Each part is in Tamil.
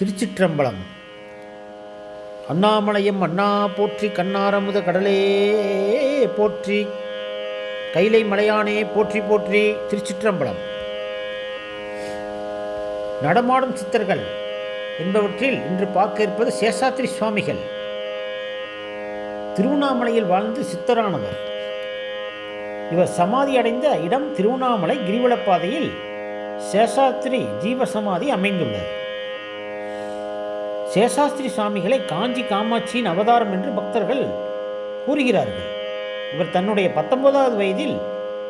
திருச்சிற்றம்பலம். அண்ணாமலையம் அண்ணா போற்றி கண்ணாரமுத கடலே போற்றி கைலை மலையானே போற்றி போற்றி திருச்சிற்றம்பலம். நடமாடும் சித்தர்கள் என்பவற்றில் இன்று பார்க்க இருப்பது சேஷாத்திரி சுவாமிகள். திருவண்ணாமலையில் வாழ்ந்து சித்தரானவர். இவர் சமாதி அடைந்த இடம் திருவண்ணாமலை கிரிவலப்பாதையில் சேஷாத்திரி ஜீவசமாதி அமைந்துள்ளது. சேஷாஸ்திரி சுவாமிகளை காஞ்சி காமாட்சியின் அவதாரம் என்று பக்தர்கள் கூறுகிறார்கள். இவர் தன்னுடைய பத்தொன்பதாவது வயதில்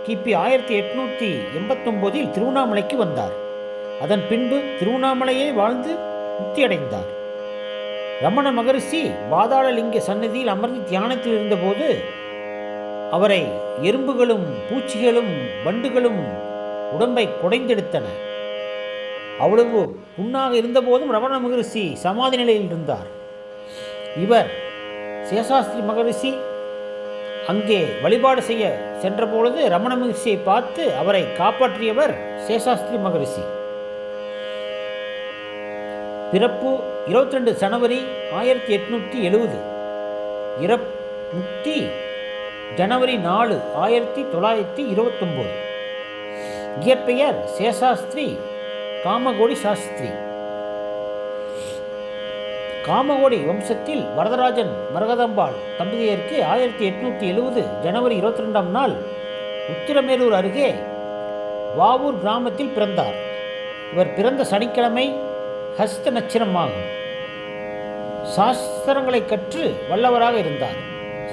கிபி ஆயிரத்தி எட்நூற்றி எண்பத்தொம்போதில் திருவண்ணாமலைக்கு வந்தார். அதன் பின்பு திருவண்ணாமலையே வாழ்ந்து முக்தியடைந்தார். ரமண மகரிஷி பாதாளலிங்க சன்னதியில் அமர்ந்து தியானத்தில் இருந்தபோது அவரை எறும்புகளும் பூச்சிகளும் வண்டுகளும் உடம்பை குடைந்தெடுத்தன. அவ்வளவு புண்ணாக இருந்தபோதும் ரமண மகரிஷி சமாதி நிலையில் இருந்தார். இவர் சேஷாஸ்திரி மகரிஷி அங்கே வழிபாடு செய்ய சென்றபொழுது ரமண மகரிஷியை பார்த்து அவரை காப்பாற்றியவர் சேஷாஸ்திரி மகரிஷி. பிறப்பு இருபத்தி ரெண்டு ஜனவரி ஆயிரத்தி எட்நூற்றி எழுபது இறப் ஜனவரி நாலு ஆயிரத்தி தொள்ளாயிரத்தி இருபத்தொம்போது. இயற்பெயர் சேஷாஸ்திரி காமகோடி சாஸ்திரி. காமகோடி வம்சத்தில் வரதராஜன் மரகதம்பாள் தம்பதியருக்கு ஆயிரத்தி எட்நூற்றி எழுபது ஜனவரி இருபத்தி ரெண்டாம் நாள் உத்திரமேரூர் அருகே வாவூர் கிராமத்தில் பிறந்தார். இவர் பிறந்த சனிக்கிழமை ஹஸ்த நட்சத்திரமாகும் சாஸ்திரங்களை கற்று வல்லவராக இருந்தார்.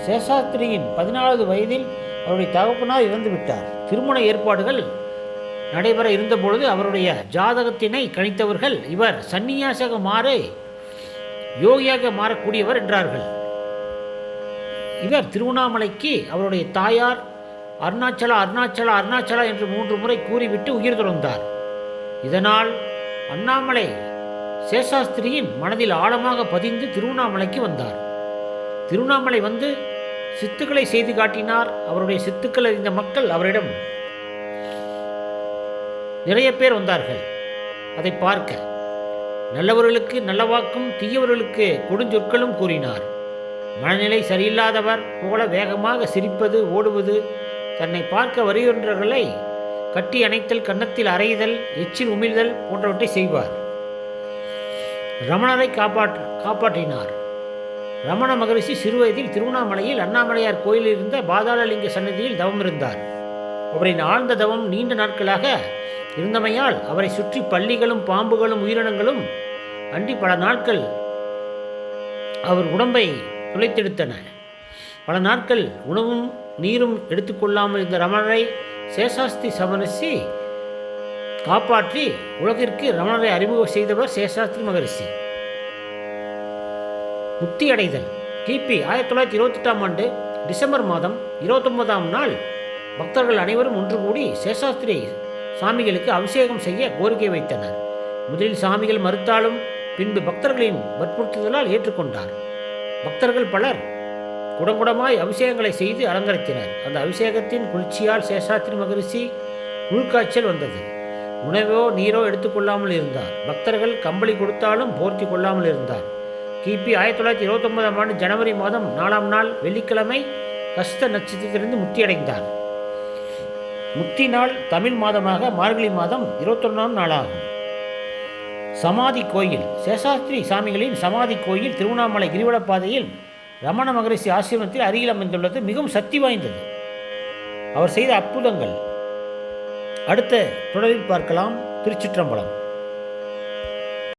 சேஷாஸ்திரியின் பதினாலாவது வயதில் அவருடைய தகப்பனார் இறந்துவிட்டார். திருமண ஏற்பாடுகள் நடைபெற இருந்தபொழுது அவருடைய ஜாதகத்தினை கணித்தவர்கள் இவர் சந்நியாசக மாற யோகியாக மாறக்கூடியவர் என்றார்கள். இவர் திருவண்ணாமலைக்கு அவருடைய தாயார் அருணாச்சலா அருணாச்சலா அருணாச்சலா என்று மூன்று முறை கூறிவிட்டு உயிர் துறந்தார் இதனால் அண்ணாமலை சேஷாஸ்திரியின் மனதில் ஆழமாக பதிந்து திருவண்ணாமலைக்கு வந்தார். திருவண்ணாமலை வந்து சித்துக்களை செய்து காட்டினார். அவருடைய சித்துக்கள் அறிந்த மக்கள் அவரிடம் நிறைய பேர் வந்தார்கள். அதை பார்க்க நல்லவர்களுக்கு நல்லவாக்கும் தீயவர்களுக்கு கொடுஞ்சொற்களும் கூறினார். மனநிலை சரியில்லாதவர் போல வேகமாக சிரிப்பது ஓடுவது தன்னை பார்க்க வருகின்றவர்களை கட்டி அணைத்தல் கன்னத்தில் அறைதல் எச்சில் உமிழ்தல் போன்றவற்றை செய்வார். ரமணரை காப்பாற்ற காப்பாற்றினார். ரமண மகரிஷி சிறுவயதில் திருவண்ணாமலையில் அண்ணாமலையார் கோயிலில் இருந்த பாதாளலிங்க சன்னதியில் தவம் இருந்தார் அவரின் ஆழ்ந்த தவம் நீண்ட நாட்களாக இருந்தமையால் அவரை சுற்றி பள்ளிகளும் பாம்புகளும் உயிரினங்களும் அன்றி பல நாட்கள் அவர் உடம்பை துளைத்தெடுத்தன. பல நாட்கள் உணவும் நீரும் எடுத்துக்கொள்ளாமல் இருந்த ரமணரை சேஷாஸ்தி சமரசி காப்பாற்றி உலகிற்கு ரமணரை அறிமுகம் செய்தவர் சேஷாஸ்திரி மகரிஷி. முக்தி அடைதல். கிபி ஆயிரத்தி தொள்ளாயிரத்தி இருபத்தெட்டாம் ஆண்டு டிசம்பர் மாதம் இருபத்தொன்பதாம் நாள் பக்தர்கள் அனைவரும் ஒன்று கூடி சேஷாஸ்திரி சாமிகளுக்கு அபிஷேகம் செய்ய கோரிக்கை வைத்தனர். முதலில் சாமிகள் மறுத்தாலும் பின்பு பக்தர்களின் வற்புறுத்துதலால் ஏற்றுக்கொண்டார். பக்தர்கள் பலர் குடங்குடமாய் அபிஷேகங்களை செய்து அலங்கரித்தனர். அந்த அபிஷேகத்தின் குளிர்ச்சியால் சேஷாத்திரி மகரிஷி உள்காய்ச்சல் வந்தது. உணவோ நீரோ எடுத்துக்கொள்ளாமல் இருந்தார். பக்தர்கள் கம்பளி கொடுத்தாலும் போர்த்தி கொள்ளாமல் இருந்தார். கிபி ஆயிரத்தி தொள்ளாயிரத்தி இருபத்தொன்பதாம் ஆண்டு ஜனவரி மாதம் நாலாம் நாள் வெள்ளிக்கிழமை கஷ்ட நட்சத்திரத்திலிருந்து முக்தியடைந்தார். முக்தி நாள் தமிழ் மாதமாக மார்கழி மாதம் இருபத்தொன்னாம் நாளாகும். சமாதி கோயில் சேஷாஸ்திரி சாமிகளின் சமாதி கோயில் திருவண்ணாமலை கிரிவலப்பாதையில் ரமண மகரிஷி ஆசிரமத்தில் அருகில் அமைந்துள்ளது. மிகவும் சக்தி வாய்ந்தது. அவர் செய்த அற்புதங்கள். அடுத்த தொடரில் பார்க்கலாம். திருச்சிற்றம்பலம்.